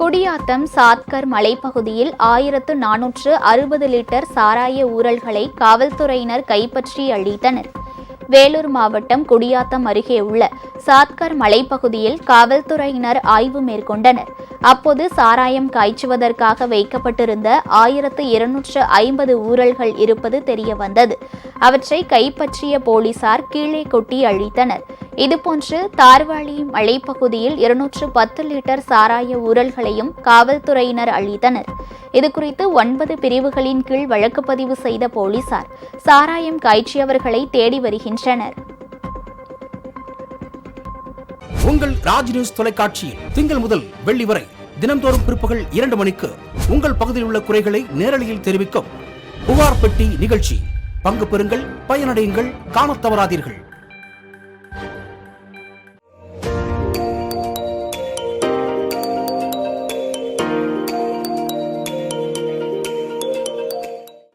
குடியாத்தம் சாத்கர் மலைப்பகுதியில் ஆயிரத்து நானூற்று அறுபது லிட்டர் சாராய ஊரல்களை காவல்துறையினர் கைப்பற்றி அழித்தனர். வேலூர் மாவட்டம் குடியாத்தம் அருகே உள்ள சாத்கர் மலைப்பகுதியில் காவல்துறையினர் ஆய்வு மேற்கொண்டனர். அப்போது சாராயம் காய்ச்சுவதற்காக வைக்கப்பட்டிருந்த ஆயிரத்து இருநூற்று ஐம்பது ஊரல்கள் இருப்பது தெரியவந்தது. அவற்றை கைப்பற்றிய போலீசார் கீழே கொட்டி அழித்தனர். இதுபோன்று தார்வாளி மலைப்பகுதியில் இருநூற்று பத்து லிட்டர் சாராய ஊரல்களையும் காவல்துறையினர் அளித்தனர் இதுகுறித்து ஒன்பது பிரிவுகளின் கீழ் வழக்கு பதிவு செய்த போலீசார் சாராயம் காய்ச்சியவர்களை தேடி வருகின்றனர். உங்கள் ராஜ் நியூஸ் தொலைக்காட்சியில் திங்கள் முதல் வெள்ளி வரை தினம்தோறும் பிற்பகல் இரண்டு மணிக்கு உங்கள் பகுதியில் உள்ள குறைகளை நேரலையில் தெரிவிக்கும் புகார் பெட்டி நிகழ்ச்சி. பங்கு பெறுங்கள் பயனடையுங்கள் காணத் தவறாதீர்கள்.